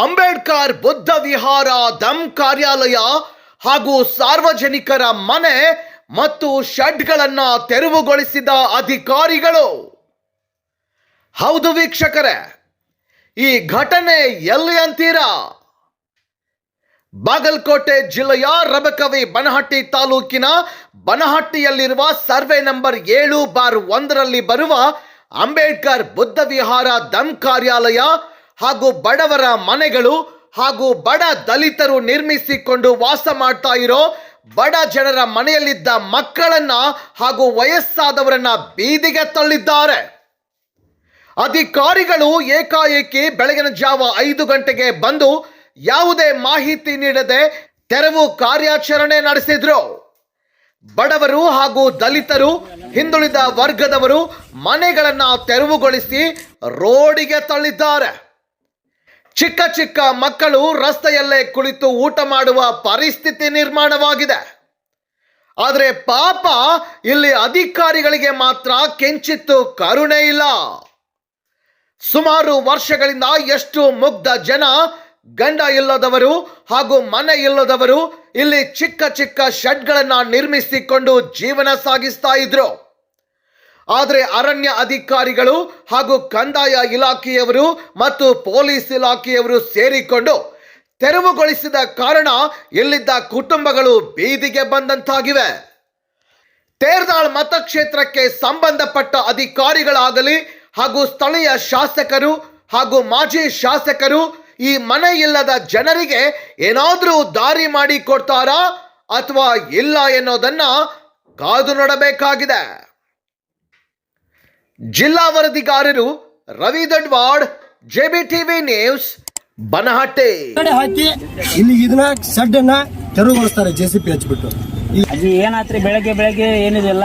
ಅಂಬೇಡ್ಕರ್ ಬುದ್ಧ ವಿಹಾರ ದಮ್ ಕಾರ್ಯಾಲಯ ಹಾಗೂ ಸಾರ್ವಜನಿಕರ ಮನೆ ಮತ್ತು ಶೆಡ್ಗಳನ್ನ ತೆರವುಗೊಳಿಸಿದ ಅಧಿಕಾರಿಗಳು. ಹೌದು ವೀಕ್ಷಕರೇ, ಈ ಘಟನೆ ಎಲ್ಲಿ ಅಂತೀರಾ? ಬಾಗಲಕೋಟೆ ಜಿಲ್ಲೆಯ ರಬಕವಿ ಬನಹಟ್ಟಿ ತಾಲೂಕಿನ ಬನಹಟ್ಟಿಯಲ್ಲಿರುವ ಸರ್ವೆ ನಂಬರ್ ಏಳು ಬಾರ್ ಒಂದರಲ್ಲಿ ಬರುವ ಅಂಬೇಡ್ಕರ್ ಬುದ್ಧ ವಿಹಾರ ದಮ್ ಕಾರ್ಯಾಲಯ ಹಾಗೂ ಬಡವರ ಮನೆಗಳು ಹಾಗೂ ಬಡ ದಲಿತರು ನಿರ್ಮಿಸಿಕೊಂಡು ವಾಸ ಮಾಡ್ತಾ ಇರೋ ಬಡ ಜನರ ಮನೆಯಲ್ಲಿದ್ದ ಮಕ್ಕಳನ್ನ ಹಾಗೂ ವಯಸ್ಸಾದವರನ್ನ ಬೀದಿಗೆ ತಳ್ಳಿದ್ದಾರೆ. ಅಧಿಕಾರಿಗಳು ಏಕಾಏಕಿ ಬೆಳಗಿನ ಜಾವ ಐದು ಗಂಟೆಗೆ ಬಂದು ಯಾವುದೇ ಮಾಹಿತಿ ನೀಡದೆ ತೆರವು ಕಾರ್ಯಾಚರಣೆ ನಡೆಸಿದ್ರು. ಬಡವರು ಹಾಗೂ ದಲಿತರು ಹಿಂದುಳಿದ ವರ್ಗದವರು ಮನೆಗಳನ್ನು ತೆರವುಗೊಳಿಸಿ ರೋಡಿಗೆ ತಳ್ಳಿದ್ದಾರೆ. ಚಿಕ್ಕ ಚಿಕ್ಕ ಮಕ್ಕಳು ರಸ್ತೆಯಲ್ಲೇ ಕುಳಿತು ಊಟ ಮಾಡುವ ಪರಿಸ್ಥಿತಿ ನಿರ್ಮಾಣವಾಗಿದೆ. ಆದರೆ ಪಾಪ ಇಲ್ಲಿ ಅಧಿಕಾರಿಗಳಿಗೆ ಮಾತ್ರ ಕೆಂಚಿತ್ತು ಕರುಣೆ ಇಲ್ಲ. ಸುಮಾರು ವರ್ಷಗಳಿಂದ ಎಷ್ಟು ಮುಗ್ಧ ಜನ ಗಂಡ ಇಲ್ಲದವರು ಹಾಗೂ ಮನೆ ಇಲ್ಲದವರು ಇಲ್ಲಿ ಚಿಕ್ಕ ಚಿಕ್ಕ ಶೆಡ್ಗಳನ್ನು ನಿರ್ಮಿಸಿಕೊಂಡು ಜೀವನ ಸಾಗಿಸ್ತಾ ಇದ್ರು. ಆದರೆ ಅರಣ್ಯ ಅಧಿಕಾರಿಗಳು ಹಾಗೂ ಕಂದಾಯ ಇಲಾಖೆಯವರು ಮತ್ತು ಪೊಲೀಸ್ ಇಲಾಖೆಯವರು ಸೇರಿಕೊಂಡು ತೆರವುಗೊಳಿಸಿದ ಕಾರಣ ಇಲ್ಲಿದ್ದ ಕುಟುಂಬಗಳು ಬೀದಿಗೆ ಬಂದಂತಾಗಿವೆ. ತೇರ್ದಾಳ್ ಮತಕ್ಷೇತ್ರಕ್ಕೆ ಸಂಬಂಧಪಟ್ಟ ಅಧಿಕಾರಿಗಳಾಗಲಿ ಹಾಗೂ ಸ್ಥಳೀಯ ಶಾಸಕರು ಹಾಗೂ ಮಾಜಿ ಶಾಸಕರು ಈ ಮನೆ ಇಲ್ಲದ ಜನರಿಗೆ ಏನಾದರೂ ದಾರಿ ಮಾಡಿ ಕೊಡ್ತಾರಾ ಅಥವಾ ಇಲ್ಲ ಎನ್ನೋದನ್ನ ಕಾದು ನೋಡಬೇಕಾಗಿದೆ. ಜಿಲ್ಲಾ ವರದಿಗಾರರು Ravi Dadwad JB TV news Banahatti. ಕಡೆ ಹಾಕಿ ಇಲ್ಲಿ ಇದನ್ನ ಶೆಡ್ ಅನ್ನ ತೆರವುಗೊಳಿಸ್ತಾರೆ ಜೆ ಸಿ ಪಿ ಹಚ್ಬಿಟ್ಟು ಅಜ್ಜಿ ಏನಾತ್ರಿ? ಬೆಳಗ್ಗೆ ಬೆಳಗ್ಗೆ ಏನಿದೆಲ್ಲ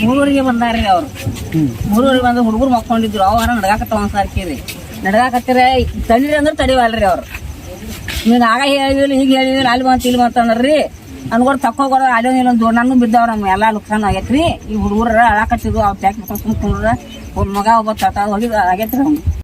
ಮೂರೂರಿಗೆ ಬಂದಾರ್ರಿ ಅವ್ರು. ಮೂರೂರಿಗೆ ಬಂದು ಹುಡುಗರು ಮಕ್ಕೊಂಡಿದ್ರು. ಅವ್ರ ನಡಗಾಕತ್ತ ಒಂದ್ ಸಾರ್ಕಿರಿ ನಡ್ಗಾಕತ್ತಿರ ತಡೀರಿ ಅಂದ್ರೆ ತಡಿವಲ್ರಿ ಅವ್ರು. ನೀನು ಆಗ ಹೇಳಿ ಹೀಗೆ ಹೇಳಿದ್ವಿ ಅಲ್ಲಿ ಬಂತ ಇಲ್ಲಿ ಬಂತ ಅನ್ಕೊಂಡು ತಕ್ಕೋಗೋರ ಅಲ್ಲಿ ಇಲ್ಲೊಂದು ನಾನು ಬಿದ್ದವ್ರ ನಮ್ಮ ನುಕ್ಸಾನ ಆಗೈತೆ ರೀ ಈ ಹುಡುಗರ ಅಳಾಕತ್ತಿದ್ವು ಅವ್ರು ಟ್ಯಾಕ್ ಸುಮ್ ಕುಂಡ್ರ ಮಗ ಒಬ್ಬ ತಟ ಹೋಗಿ ಆಗೈತೆ ಅವ್ನು.